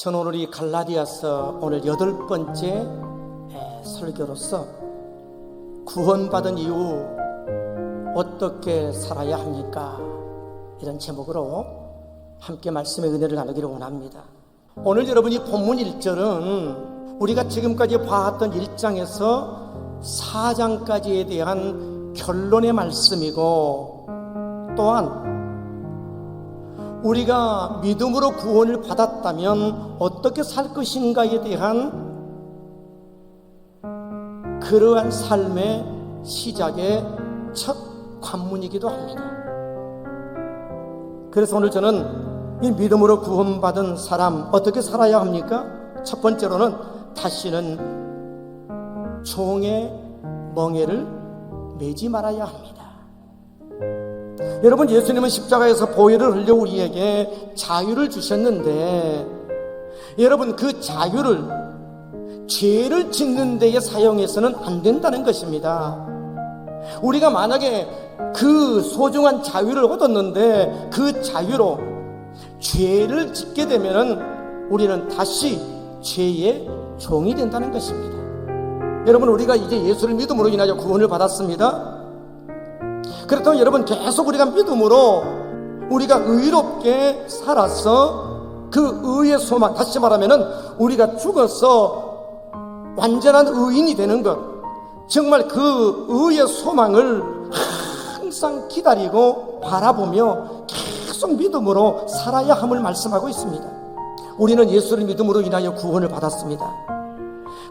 전 오늘 이 갈라디아서 오늘 여덟 번째 에, 설교로서 구원받은 이후 어떻게 살아야 합니까? 이런 제목으로 함께 말씀의 은혜를 나누기를 원합니다. 오늘 여러분이 본문 1절은 우리가 지금까지 봐왔던 1장에서 4장까지에 대한 결론의 말씀이고 또한 우리가 믿음으로 구원을 받았다면 어떻게 살 것인가에 대한 그러한 삶의 시작의 첫 관문이기도 합니다. 그래서 오늘 저는 이 믿음으로 구원받은 사람 어떻게 살아야 합니까? 첫 번째로는 다시는 종의 멍에를 매지 말아야 합니다. 여러분 예수님은 십자가에서 보혈을 흘려 우리에게 자유를 주셨는데 여러분 그 자유를 죄를 짓는 데에 사용해서는 안 된다는 것입니다. 우리가 만약에 그 소중한 자유를 얻었는데 그 자유로 죄를 짓게 되면은 우리는 다시 죄의 종이 된다는 것입니다. 여러분 우리가 이제 예수를 믿음으로 인하여 구원을 받았습니다. 그렇다면 여러분 계속 우리가 믿음으로 우리가 의롭게 살아서 그 의의 소망 다시 말하면은 우리가 죽어서 완전한 의인이 되는 것 정말 그 의의 소망을 항상 기다리고 바라보며 계속 믿음으로 살아야 함을 말씀하고 있습니다. 우리는 예수를 믿음으로 인하여 구원을 받았습니다.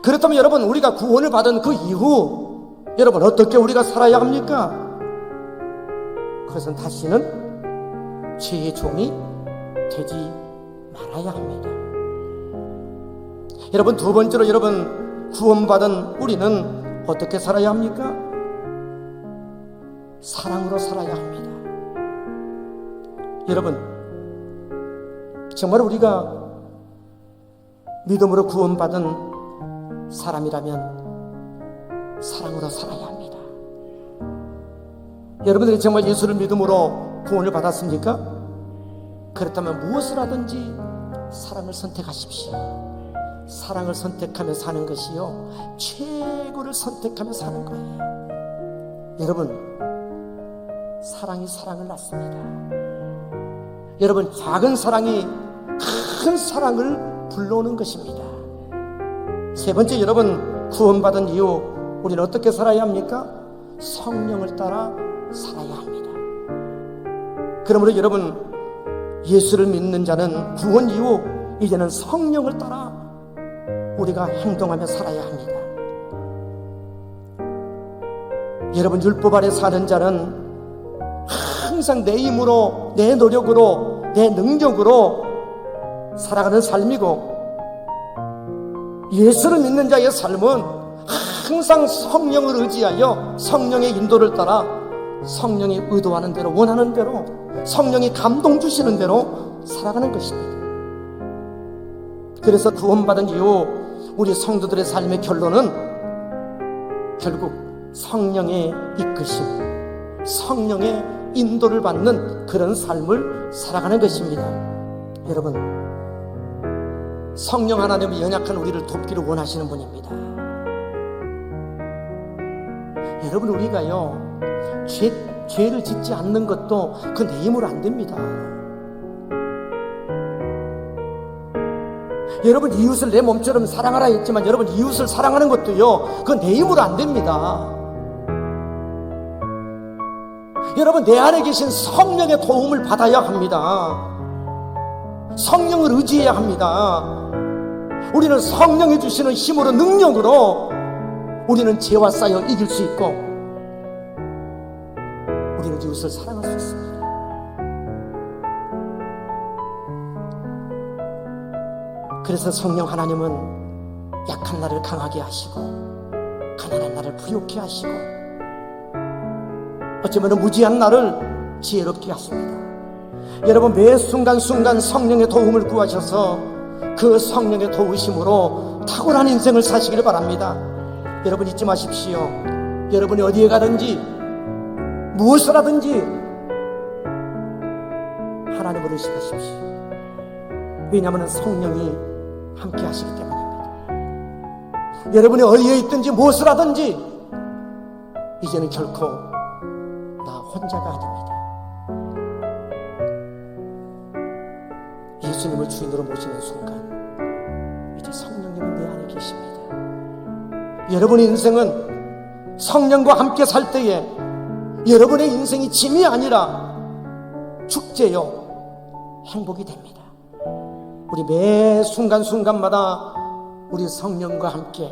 그렇다면 여러분 우리가 구원을 받은 그 이후 여러분 어떻게 우리가 살아야 합니까? 그것은 다시는 죄의 종이 되지 말아야 합니다. 여러분 두 번째로 여러분 구원받은 우리는 어떻게 살아야 합니까? 사랑으로 살아야 합니다. 여러분 정말 우리가 믿음으로 구원받은 사람이라면 사랑으로 살아야 합니다. 여러분들이 정말 예수를 믿음으로 구원을 받았습니까? 그렇다면 무엇을 하든지 사랑을 선택하십시오. 사랑을 선택하며 사는 것이요. 최고를 선택하며 사는 거예요. 여러분, 사랑이 사랑을 낳습니다. 여러분, 작은 사랑이 큰 사랑을 불러오는 것입니다. 세 번째, 여러분, 구원받은 이후 우리는 어떻게 살아야 합니까? 성령을 따라 살아야 합니다. 그러므로 여러분 예수를 믿는 자는 구원 이후 이제는 성령을 따라 우리가 행동하며 살아야 합니다. 여러분 율법 아래 사는 자는 항상 내 힘으로 내 노력으로 내 능력으로 살아가는 삶이고 예수를 믿는 자의 삶은 항상 성령을 의지하여 성령의 인도를 따라 성령이 의도하는 대로 원하는 대로 성령이 감동 주시는 대로 살아가는 것입니다. 그래서 구원받은 이후 우리 성도들의 삶의 결론은 결국 성령의 이끄심, 성령의 인도를 받는 그런 삶을 살아가는 것입니다. 여러분, 성령 하나님이 연약한 우리를 돕기를 원하시는 분입니다. 여러분, 우리가요, 죄, 죄를 짓지 않는 것도 그 내 힘으로 안 됩니다. 여러분 이웃을 내 몸처럼 사랑하라 했지만 여러분 이웃을 사랑하는 것도요 그 내 힘으로 안 됩니다. 여러분 내 안에 계신 성령의 도움을 받아야 합니다. 성령을 의지해야 합니다. 우리는 성령이 주시는 힘으로 능력으로 우리는 죄와 싸여 이길 수 있고 이웃을 사랑할 수 있습니다. 그래서 성령 하나님은 약한 나를 강하게 하시고 가난한 나를 부욕케 하시고 어쩌면 무지한 나를 지혜롭게 하십니다. 여러분 매 순간순간 성령의 도움을 구하셔서 그 성령의 도우심으로 탁월한 인생을 사시기를 바랍니다. 여러분 잊지 마십시오. 여러분이 어디에 가든지 무엇을 하든지 하나님을 의식하십시오. 왜냐하면 성령이 함께 하시기 때문입니다. 여러분이 어디에 있든지 무엇을 하든지 이제는 결코 나 혼자가 아닙니다. 예수님을 주인으로 모시는 순간 이제 성령님은 내 안에 계십니다. 여러분의 인생은 성령과 함께 살 때에 여러분의 인생이 짐이 아니라 축제요 행복이 됩니다. 우리 매 순간순간마다 우리 성령과 함께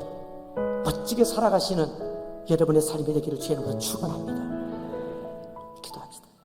멋지게 살아가시는 여러분의 삶이 되기를 주의 이름으로 축원합니다.